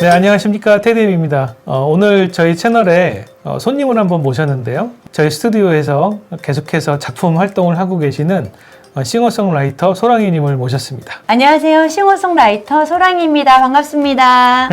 네, 안녕하십니까. 테디입니다. 어, 오늘 저희 채널에 어, 손님을 한번 모셨는데요. 저희 스튜디오에서 계속해서 작품 활동을 하고 계시는 어, 싱어송라이터 소랑이님을 모셨습니다. 안녕하세요. 싱어송라이터 소랑입니다. 반갑습니다.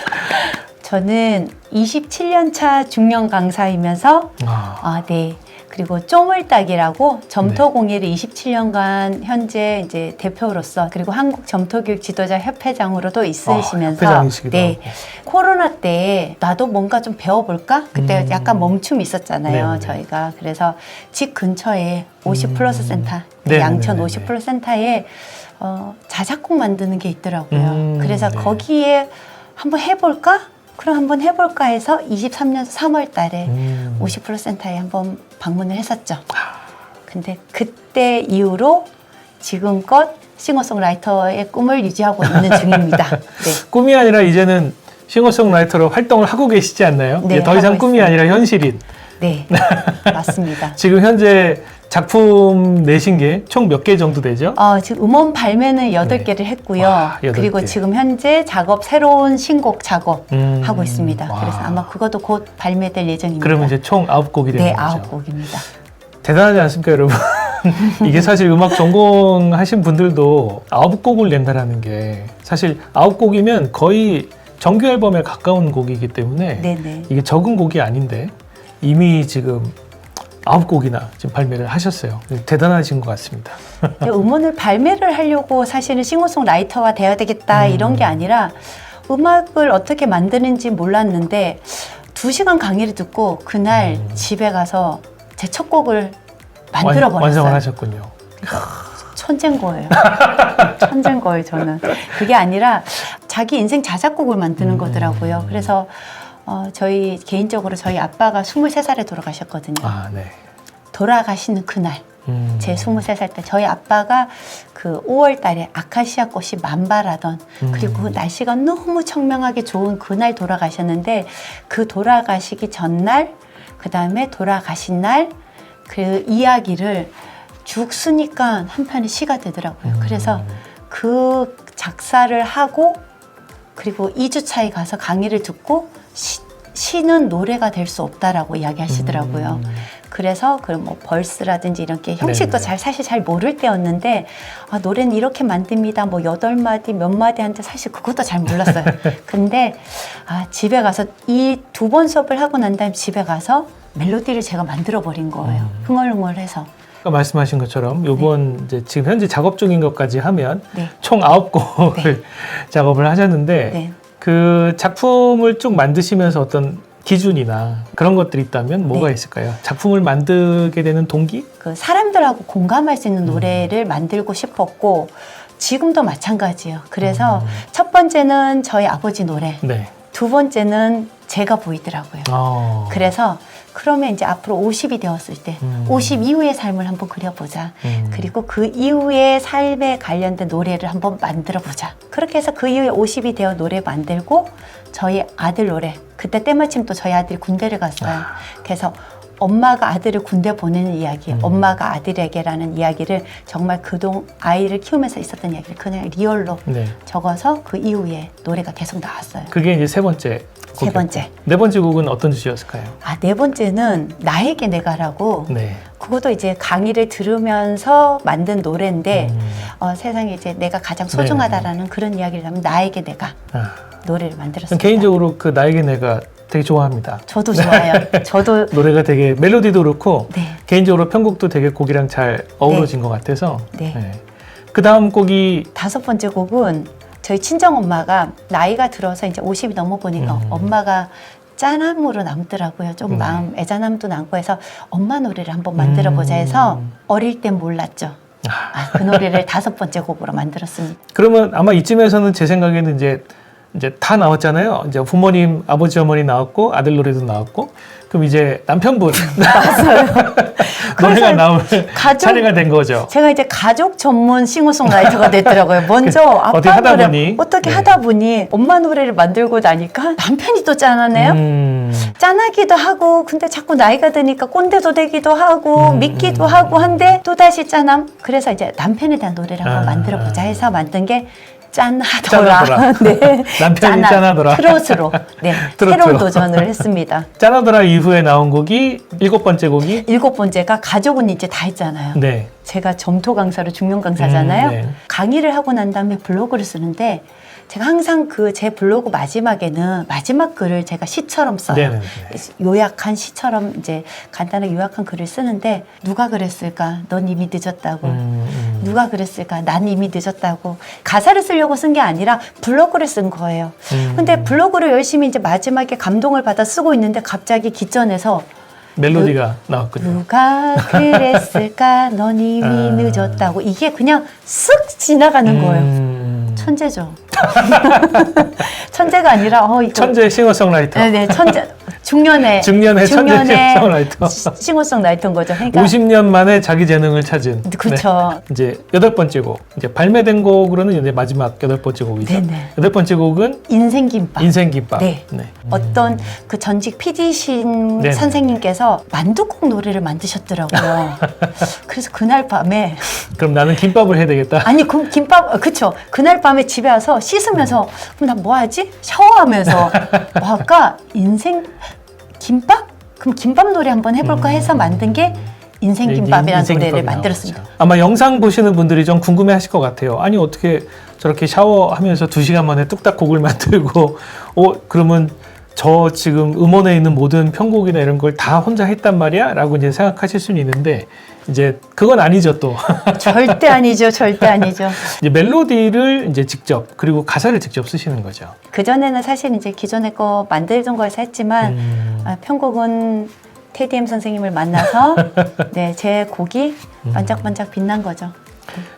저는 27년 차 중년 강사이면서 아, 아, 네. 그리고 쪼물딱이라고 점토 공예를 27년간 현재 이제 대표로서 그리고 한국 점토교육 지도자 협회장으로도 있으시면서 아, 네. 코로나 때 나도 뭔가 좀 배워볼까? 그때 음. 약간 멈춤이 있었잖아요. 네네네. 저희가 그래서 집 근처에 50 음. 플러스 센터, 네네네네. 양천 50 플러스 센터에 어, 자작곡 만드는 게 있더라고요. 음, 그래서 네. 거기에 한번 해볼까? 그럼 한번 해볼까 해서 23년 3월 달에 음. 50% 센터에 한번 방문을 했었죠. 근데 그때 이후로 지금껏 싱어송라이터의 꿈을 유지하고 있는 중입니다. 네. 꿈이 아니라 이제는 싱어송라이터로 활동을 하고 계시지 않나요? 네, 더 이상 꿈이 있습니다. 아니라 현실인. 네. 맞습니다. 지금 현재 작품 내신 게 총 몇 개 정도 되죠? 어, 지금 음원 발매는 여덟 네. 개를 했고요. 와, 여덟 그리고 개. 지금 현재 작업, 새로운 신곡 작업 음. 하고 있습니다. 와. 그래서 아마 그것도 곧 발매될 예정입니다. 그러면 이제 총 아홉 곡이 되는 네, 거죠. 아홉 곡입니다. 대단하지 않습니까, 여러분? 이게 사실 음악 전공하신 분들도 아홉 곡을 낸다라는 게 사실 아홉 곡이면 거의 정규 앨범에 가까운 곡이기 때문에 네네. 이게 적은 곡이 아닌데 이미 지금 아홉 곡이나 지금 발매를 하셨어요. 대단하신 것 같습니다. 근데 음원을 발매를 하려고 사실은 싱어송라이터가 돼야 되겠다 음. 이런 게 아니라 음악을 어떻게 만드는지 몰랐는데 두 시간 강의를 듣고 그날 음. 집에 가서 제 첫 곡을 만들어 완- 완성을 버렸어요. 하셨군요. 천재인 거예요. 천재인 거예요, 저는. 그게 아니라 자기 인생 자작곡을 만드는 음. 거더라고요. 그래서 어, 저희 개인적으로 저희 아빠가 23살에 돌아가셨거든요. 아, 네. 돌아가시는 그날 음. 제 23살 때 저희 아빠가 그 5월 달에 아카시아 꽃이 만발하던 음. 그리고 그 날씨가 너무 청명하게 좋은 그날 돌아가셨는데 그 돌아가시기 전날 그다음에 돌아가신 날 그 이야기를 죽 쓰니까 한편의 시가 되더라고요. 음. 그래서 그 작사를 하고 그리고 2주 차에 가서 강의를 듣고 시, 시는 노래가 될 수 없다라고 이야기하시더라고요. 음. 그래서 그뭐 벌스라든지 이런 게 형식도 네네. 잘 사실 잘 모를 때였는데 아, 노래는 이렇게 만듭니다. 뭐 여덟 마디 몇 마디 한테 사실 그것도 잘 몰랐어요. 근데 아, 집에 가서 이 두 번 수업을 하고 난 다음에 집에 가서 멜로디를 제가 만들어 버린 거예요. 음. 흥얼흥얼해서. 아까 말씀하신 것처럼 요번 이제 지금 현재 작업 중인 것까지 하면 네. 총 아홉 곡을 작업을 하셨는데 네. 그 작품을 쭉 만드시면서 어떤 기준이나 그런 것들이 있다면 뭐가 네. 있을까요? 작품을 만들게 되는 동기? 그 사람들하고 공감할 수 음. 있는 노래를 만들고 싶었고 지금도 마찬가지예요. 그래서 음. 첫 번째는 저희 아버지 노래, 네. 두 번째는 제가 보이더라고요. 어. 그래서 그러면 이제 앞으로 50이 되었을 때 음. 50 이후의 삶을 한번 그려보자. 음. 그리고 그 이후의 삶에 관련된 노래를 한번 만들어 보자. 그렇게 해서 그 이후에 50이 되어 노래 만들고 저희 아들 노래. 그때 때마침 또 저희 아들이 군대를 갔어요. 아. 그래서 엄마가 아들을 군대 보내는 이야기, 음. 엄마가 아들에게라는 이야기를 정말 그동 아이를 키우면서 있었던 이야기를 그냥 리얼로 네. 적어서 그 이후에 노래가 계속 나왔어요. 그게 이제 세 번째. 세 곡이었고. 번째. 네 번째 곡은 어떤 주제였을까요? 아, 네 번째는 나에게 내가라고 네. 그것도 이제 강의를 들으면서 만든 노래인데 음. 어, 세상에 이제 내가 가장 소중하다라는 그런 이야기를 하면 나에게 내가 아. 노래를 전 만들었습니다. 개인적으로 그 나에게 내가 되게 좋아합니다. 저도 좋아요. 저도 노래가 되게 멜로디도 그렇고 네. 개인적으로 편곡도 되게 곡이랑 잘 어우러진 것 같아서. 네. 그 다음 곡이 다섯 번째 곡은 저희 친정 엄마가 나이가 들어서 이제 50이 넘어 보니까 음. 엄마가 짠함으로 남더라고요. 좀 네. 마음 애잔함도 남고 해서 엄마 노래를 한번 만들어 보자 해서 음. 어릴 땐 몰랐죠. 아, 아, 그 노래를 다섯 번째 곡으로 만들었습니다. 그러면 아마 이쯤에서는 제 생각에는 이제 이제 다 나왔잖아요. 이제 부모님, 아버지, 어머니 나왔고 아들 노래도 나왔고 그럼 이제 남편분 노래가 그래서 나올 가족- 차례가 된 거죠. 제가 이제 가족 전문 싱어송라이터가 됐더라고요. 먼저 아빠 어떻게 하다 노래 보니? 어떻게 네. 하다 보니 엄마 노래를 만들고 나니까 남편이 또 짠하네요. 음, 짠하기도 하고 근데 자꾸 나이가 드니까 꼰대도 되기도 하고 음, 믿기도 음. 하고 한데 또 다시 짠함. 그래서 이제 남편에 대한 노래를 한번 아. 만들어 보자 해서 만든 게 짠하더라. 짠하더라. 네. 남편이 짠하더라. 트롯으로 네, 트로트로. 새로운 도전을 했습니다. 짜나드라 이후에 나온 곡이 일곱 번째 곡이 일곱 번째가 가족은 이제 다 했잖아요. 네. 제가 점토 강사로 중년 강사잖아요. 음, 네. 강의를 하고 난 다음에 블로그를 쓰는데 제가 항상 그 제 블로그 마지막에는 마지막 글을 제가 시처럼 써요. 네네네. 요약한 시처럼 이제 간단하게 요약한 글을 쓰는데 누가 그랬을까? 넌 이미 늦었다고. 음, 음. 누가 그랬을까? 난 이미 늦었다고. 가사를 쓰려고 쓴 게 아니라 블로그를 쓴 거예요. 음. 근데 블로그를 열심히 이제 마지막에 감동을 받아 쓰고 있는데 갑자기 기전에서 멜로디가 나왔군요. 누가 그랬을까? 넌 이미 아. 늦었다고. 이게 그냥 쓱 지나가는 거예요. 음. 천재죠. 천재가 아니라 어 이거 천재 싱어송라이터. 네 네 천재 중년의 중년의 천재 싱어송 라이터. 싱어송 라이터인 거죠. 그러니까 50년 만에 자기 재능을 찾은. 그렇죠. 네. 이제 여덟 번째 곡. 이제 발매된 곡으로는 이제 마지막 여덟 번째 곡이죠. 네네. 여덟 번째 곡은 인생 김밥. 인생 김밥. 네. 어떤 그 전직 PD신 네네. 선생님께서 만두국 노래를 만드셨더라고요. 그래서 그날 밤에 그럼 나는 김밥을 해야 되겠다. 아니 그 김밥 어, 그쵸 그날 밤에 집에 와서 씻으면서 그럼 나 뭐 하지 샤워하면서 뭐 할까 인생 김밥 그럼 김밥 노래 한번 해볼까 해서 만든 게 인생 네, 김밥이라는 인생 노래를 김밥이 만들었습니다. 나오죠. 아마 영상 보시는 분들이 좀 궁금해하실 것 같아요. 아니 어떻게 저렇게 샤워하면서 두 시간 만에 뚝딱 곡을 만들고, 어 그러면 저 지금 음원에 있는 모든 편곡이나 이런 걸 다 혼자 했단 말이야?라고 이제 생각하실 수는 있는데 이제 그건 아니죠 또. 절대 아니죠, 절대 아니죠. 이제 멜로디를 이제 직접 그리고 가사를 직접 쓰시는 거죠. 그 전에는 사실 이제 기존에 거 만들던 거에서 했지만 음, 아, 편곡은 테디엠 선생님을 만나서 네 제 곡이 음. 반짝반짝 빛난 거죠.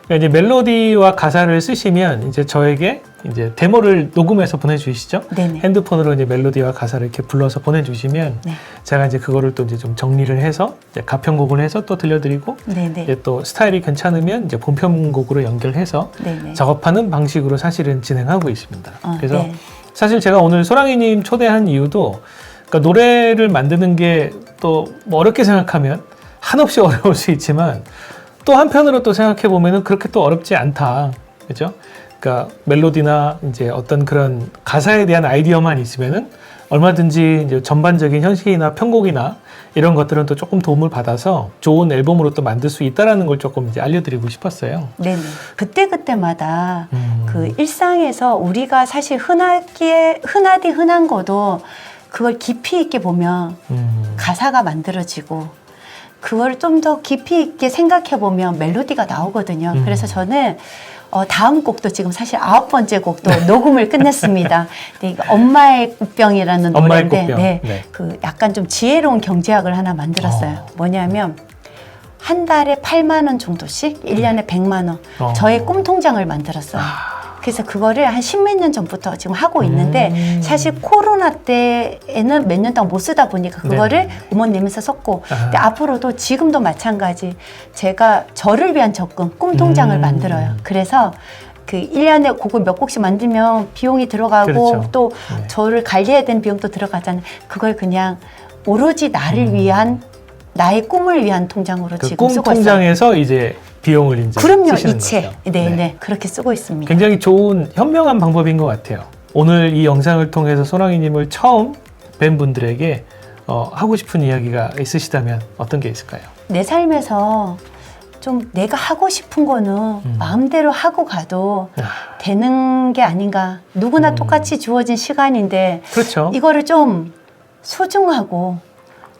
그러니까 이제 멜로디와 가사를 쓰시면 이제 저에게 이제 데모를 녹음해서 보내주시죠. 네네. 핸드폰으로 이제 멜로디와 가사를 이렇게 불러서 보내주시면 네, 제가 이제 그거를 또 이제 좀 정리를 해서 이제 가편곡을 해서 또 들려드리고 네네, 이제 또 스타일이 괜찮으면 이제 본편곡으로 연결해서 네네. 작업하는 방식으로 사실은 진행하고 있습니다. 어, 그래서 네. 사실 제가 오늘 소랑이님 초대한 이유도 그러니까 노래를 만드는 게또뭐 어렵게 생각하면 한없이 어려울 수 있지만 또 한편으로 또 생각해 보면은 그렇게 또 어렵지 않다. 그죠? 그러니까 멜로디나 이제 어떤 그런 가사에 대한 아이디어만 있으면은 얼마든지 이제 전반적인 현식이나 편곡이나 이런 것들은 또 조금 도움을 받아서 좋은 앨범으로 또 만들 수 있다라는 걸 조금 이제 알려드리고 싶었어요. 네네. 그때 그때마다 음. 그 일상에서 우리가 사실 흔하게 흔하디 흔한 거도 그걸 깊이 있게 보면 음. 가사가 만들어지고 그걸 좀 더 깊이 있게 생각해 보면 멜로디가 나오거든요. 음. 그래서 저는 어, 다음 곡도 지금 사실 아홉 번째 곡도 녹음을 끝냈습니다. 근데 이거 엄마의 꽃병이라는 엄마의 노래인데, 꽃병. 네, 네. 그 약간 좀 지혜로운 경제학을 하나 만들었어요. 어. 뭐냐면 한 달에 8만 원 정도씩, 일년에 100만 원. 어. 저의 꿈 통장을 만들었어요. 그래서 그거를 한 십몇 년 전부터 지금 하고 있는데 음. 사실 코로나 때에는 몇 년 동안 못 쓰다 보니까 그거를 네. 음원 내면서 썼고 아. 근데 앞으로도 지금도 마찬가지 제가 저를 위한 적금 꿈 통장을 음. 만들어요. 그래서 그 1년에 곡을 몇 곡씩 만들면 비용이 들어가고 그렇죠. 또 네. 저를 관리해야 되는 비용도 들어가잖아요. 그걸 그냥 오로지 나를 음. 위한 나의 꿈을 위한 통장으로 그 지금 꿈 쓰고 있어요. 통장에서 이제 비용을 이제 그럼요, 쓰시는 이체. 거죠. 네, 네, 그렇게 쓰고 있습니다. 굉장히 좋은 현명한 방법인 것 같아요. 오늘 이 영상을 통해서 소랑이님을 처음 뵌 분들에게 어, 하고 싶은 이야기가 있으시다면 어떤 게 있을까요? 내 삶에서 좀 내가 하고 싶은 거는 음. 마음대로 하고 가도 아, 되는 게 아닌가. 누구나 음. 똑같이 주어진 시간인데 그렇죠. 이거를 좀 소중하고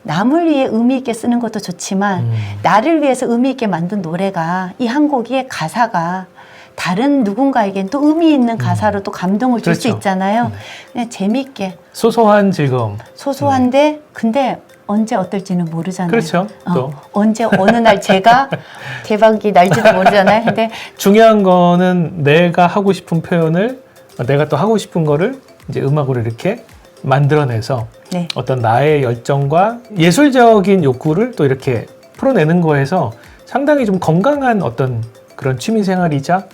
남을 위해 의미 있게 쓰는 것도 좋지만 음, 나를 위해서 의미 있게 만든 노래가 이 한 곡의 가사가 다른 누군가에겐 또 의미 있는 가사로 또 감동을 줄수 음. 그렇죠. 있잖아요. 네. 그냥 재미있게 소소한 즐거움. 소소한데 근데 언제 어떨지는 모르잖아요. 그렇죠. 어, 또 언제 어느 날 제가 대박이 날지도 모르잖아요. 근데 중요한 거는 내가 하고 싶은 표현을 내가 또 하고 싶은 거를 이제 음악으로 이렇게 만들어내서 네. 어떤 나의 열정과 예술적인 욕구를 또 이렇게 풀어내는 거에서 상당히 좀 건강한 어떤 그런 취미 생활이자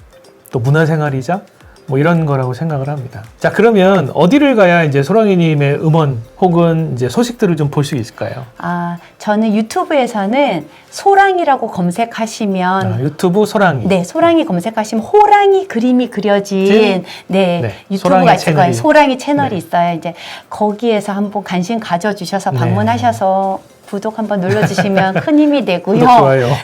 또 문화 생활이자 뭐 이런 거라고 생각을 합니다. 자, 그러면 어디를 가야 이제 소랑이님의 음원 혹은 이제 소식들을 좀 볼 수 있을까요? 아, 저는 유튜브에서는 소랑이라고 검색하시면 아, 유튜브 소랑이. 네, 소랑이 검색하시면 호랑이 그림이 그려진 진? 네, 네, 유튜브가 있을 거예요. 채널이. 소랑이 채널이 네. 있어요. 이제 거기에서 한번 관심 가져주셔서 네. 방문하셔서 구독 한번 눌러주시면 큰 힘이 되고요.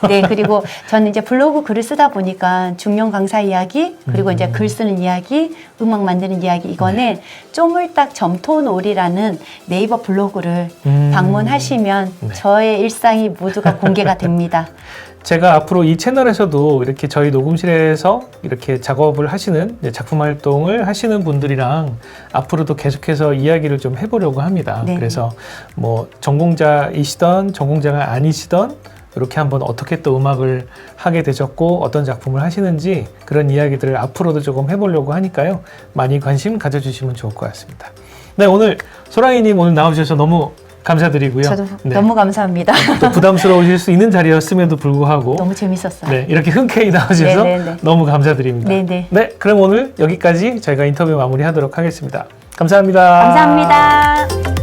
네, 그리고 저는 이제 블로그 글을 쓰다 보니까 중년 강사 이야기, 그리고 이제 음. 글 쓰는 이야기, 음악 만드는 이야기, 이거는 네. 쪼물딱 점토놀이라는 네이버 블로그를 음. 방문하시면 네. 저의 일상이 모두가 공개가 됩니다. 제가 앞으로 이 채널에서도 이렇게 저희 녹음실에서 이렇게 작업을 하시는 작품 활동을 하시는 분들이랑 앞으로도 계속해서 이야기를 좀 해보려고 합니다. 네. 그래서 뭐 전공자이시던 전공자가 아니시던 이렇게 한번 어떻게 또 음악을 하게 되셨고 어떤 작품을 하시는지 그런 이야기들을 앞으로도 조금 해보려고 하니까요. 많이 관심 가져주시면 좋을 것 같습니다. 네, 오늘 소랑이님 오늘 나와주셔서 너무 감사드리고요. 저도 네. 너무 감사합니다. 또 부담스러우실 수 있는 자리였음에도 불구하고 너무 재밌었어요. 네, 이렇게 흔쾌히 나와주셔서 네네네. 너무 감사드립니다. 네네. 네, 그럼 오늘 여기까지 저희가 인터뷰 마무리하도록 하겠습니다. 감사합니다. 감사합니다.